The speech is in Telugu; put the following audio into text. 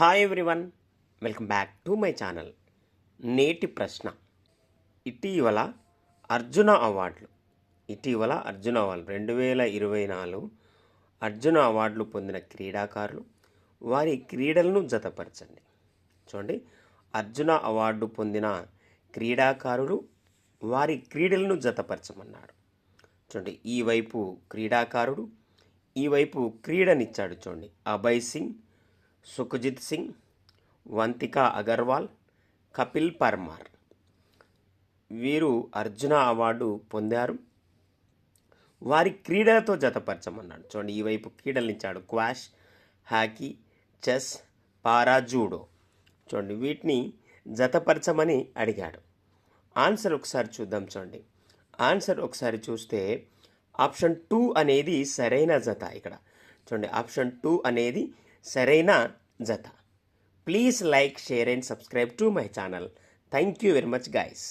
Hi everyone welcome back to my channel నేటి ప్రశ్న. ఇటీవల అర్జున అవార్డులు. ఇటీవల అర్జున అవార్డు రెండు వేల ఇరవై నాలుగు అర్జున అవార్డులు పొందిన క్రీడాకారులు వారి క్రీడలను జతపరచండి. చూడండి అర్జున అవార్డు పొందిన క్రీడాకారులు వారి క్రీడలను జతపరచమన్నాడు చూడండి ఈ వైపు క్రీడాకారుడు ఈ వైపు క్రీడనిచ్చాడు చూడండి అభయ్ సింగ్ సుఖజిత్ సింగ్ వంతిక అగర్వాల్ కపిల్ పర్మార్. వీరు అర్జున అవార్డు పొందారు. వారి క్రీడలతో జతపరచమన్నాడు. చూడండి ఈ వైపు క్రీడలు ఇచ్చాడు క్వాష్ హాకీ చెస్ పారాజూడో చూడండి వీటిని జతపరచమని అడిగాడు. ఆన్సర్ ఒకసారి చూద్దాం చూడండి. ఆన్సర్ ఒకసారి చూస్తే ఆప్షన్ టూ అనేది సరైన జత ఇక్కడ. చూడండి ఆప్షన్ టూ అనేది సరైన జత. Please like share and subscribe to my channel thank you very much guys